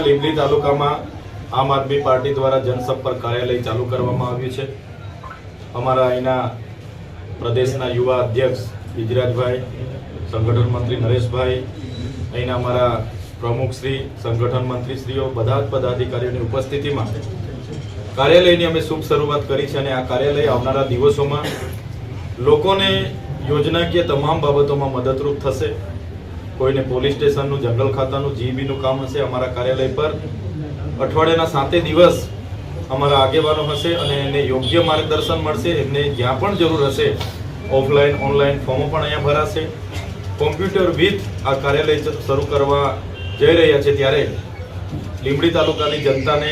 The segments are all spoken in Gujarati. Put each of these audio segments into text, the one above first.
આજના લીંબડી તાલુકામાં આમ આદમી પાર્ટી દ્વારા જનસંપર્ક કાર્યાલય ચાલુ કરવામાં આવ્યું છે. અમારા અહીંના પ્રદેશના યુવા અધ્યક્ષ ગિજરાજભાઈ સંગઠન મંત્રી નરેશભાઈ, અહીંના અમારા પ્રમુખ શ્રી, સંગઠન મંત્રીશ્રીઓ બધા જ પદાધિકારીઓની ઉપસ્થિતિમાં કાર્યાલયની અમે શુભ શરૂઆત કરી છે અને આ કાર્યાલય આવનારા દિવસોમાં લોકોને યોજનાકીય તમામ બાબતોમાં મદદરૂપ થશે. કોઈને પોલીસ સ્ટેશનનું, જંગલ ખાતાનું જીબીનું કામ હશે અમારા કાર્યાલય પર. અઠવાડિયાના સાતે દિવસ અમારા આગેવાનો હશે અને એને યોગ્ય માર્ગદર્શન મળશે. એમને જ્યાં પણ જરૂર હશે, ઓફલાઈન, ઓનલાઈન ફોર્મો પણ અહીંયા ભરાશે. કોમ્પ્યુટર વિથ આ કાર્યાલય શરૂ કરવા જઈ રહ્યા છે ત્યારે લીંબડી તાલુકાની જનતાને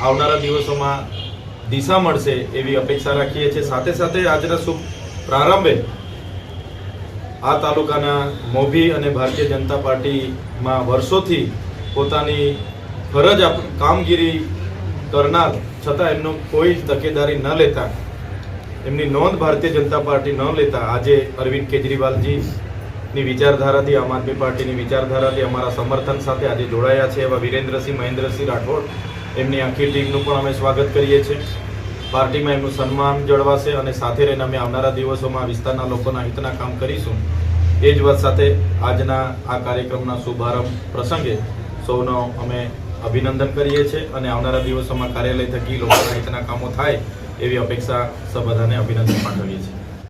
આવનારા દિવસોમાં દિશા મળશે એવી અપેક્ષા રાખીએ છીએ. સાથે સાથે આજના શુભ પ્રારંભે આ તાલુકાના મોભી અને ભારતીય જનતા પાર્ટીમાં વર્ષોથી પોતાની ફરજ કામગીરી કરનાર, છતાં એમનું કોઈ તકેદારી ન લેતા, એમની નોંધ ભારતીય જનતા પાર્ટી ન લેતા, આજે અરવિંદ કેજરીવાલજીની વિચારધારાથી, આમ આદમી પાર્ટીની વિચારધારાથી, અમારા સમર્થન સાથે આજે જોડાયા છે એવા વિરેન્દ્રસિંહ, મહેન્દ્રસિંહ રાઠોડ, એમની આખી ટીમનું પણ અમે સ્વાગત કરીએ છીએ. પાર્ટીમાં એમનું સન્માન જળવાશે અને સાથે રહીને અમે આવનારા દિવસોમાં વિસ્તારના લોકોના હિતના કામ કરીશું. એ જ વાત સાથે આજના આ કાર્યક્રમના શુભારંભ પ્રસંગે સૌનો અમે અભિનંદન કરીએ છીએ અને આવનારા દિવસોમાં કાર્યાલય થકી લોકોના હિતના કામો થાય એવી અપેક્ષા સૌ બધાને અભિનંદન પાઠવીએ છીએ.